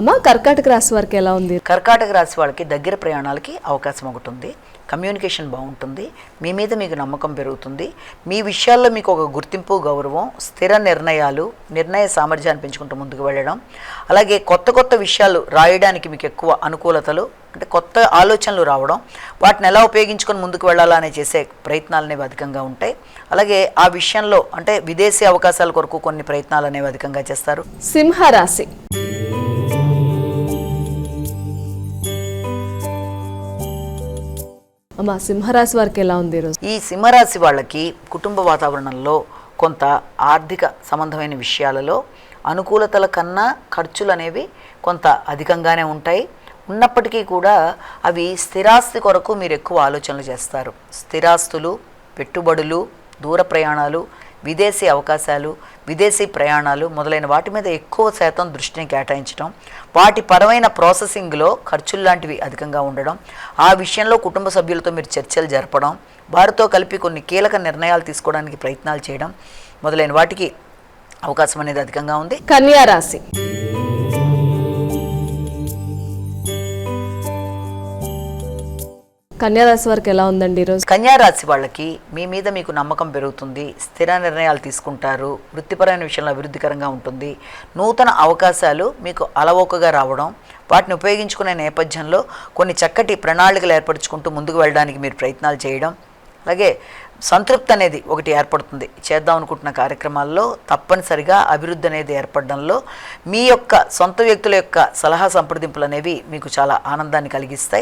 అమ్మ కర్కాటక రాశి వారికి ఎలా ఉంది? కర్కాటక రాశి వాళ్ళకి దగ్గర ప్రయాణాలకి అవకాశం ఒకటి ఉంది. కమ్యూనికేషన్ బాగుంటుంది. మీ మీద మీకు నమ్మకం పెరుగుతుంది. మీ విషయాల్లో మీకు ఒక గుర్తింపు గౌరవం స్థిర నిర్ణయాలు నిర్ణయ సామర్థ్యాన్ని పెంచుకుంటూ ముందుకు వెళ్ళడం. అలాగే కొత్త కొత్త విషయాలు రాయడానికి మీకు ఎక్కువ అనుకూలతలు అంటే కొత్త ఆలోచనలు రావడం. వాటిని ఎలా ఉపయోగించుకొని ముందుకు వెళ్ళాలనే చేసే ప్రయత్నాలు అనేవి అధికంగా ఉంటాయి. అలాగే ఆ విషయంలో అంటే విదేశీ అవకాశాల కొరకు కొన్ని ప్రయత్నాలు అనేవి అధికంగా చేస్తారు. సింహ అమ్మ సింహరాశి వారికి ఎలా ఉంది ఈరోజు ఈ సింహరాశి వాళ్ళకి కుటుంబ వాతావరణంలో కొంత ఆర్థిక సంబంధమైన విషయాలలో అనుకూలతల కన్నా ఖర్చులు అనేవి కొంత అధికంగానే ఉంటాయి. ఉన్నప్పటికీ కూడా అవి స్థిరాస్తి కొరకు మీరు ఎక్కువ ఆలోచనలు చేస్తారు. స్థిరాస్తులు పెట్టుబడులు దూర ప్రయాణాలు విదేశీ అవకాశాలు విదేశీ ప్రయాణాలు మొదలైన వాటి మీద ఎక్కువ శాతం దృష్టిని కేటాయించడం వాటి పరమైన ప్రాసెసింగ్లో ఖర్చులు లాంటివి అధికంగా ఉండడం ఆ విషయంలో కుటుంబ సభ్యులతో మీరు చర్చలు జరపడం వారితో కలిపి కొన్ని కీలక నిర్ణయాలు తీసుకోవడానికి ప్రయత్నాలు చేయడం మొదలైన వాటికి అవకాశం అనేది అధికంగా ఉంది. కన్యా రాశి. కన్యారాశి వారికి ఎలా ఉందండి ఈరోజు? కన్యారాశి వాళ్ళకి మీ మీద మీకు నమ్మకం పెరుగుతుంది స్థిర నిర్ణయాలు తీసుకుంటారు వృత్తిపరమైన విషయంలో అభివృద్ధికరంగా ఉంటుంది. నూతన అవకాశాలు మీకు అలవోకగా రావడం వాటిని ఉపయోగించుకునే నేపథ్యంలో కొన్ని చక్కటి ప్రణాళికలు ఏర్పరచుకుంటూ ముందుకు వెళ్ళడానికి మీరు ప్రయత్నాలు చేయడం అలాగే సంతృప్తి అనేది ఒకటి ఏర్పడుతుంది. చేద్దాం అనుకుంటున్న కార్యక్రమాల్లో తప్పనిసరిగా అభివృద్ధి అనేది ఏర్పడడంలో మీ యొక్క సొంత వ్యక్తుల యొక్క సలహా సంప్రదింపులు అనేవి మీకు చాలా ఆనందాన్ని కలిగిస్తాయి.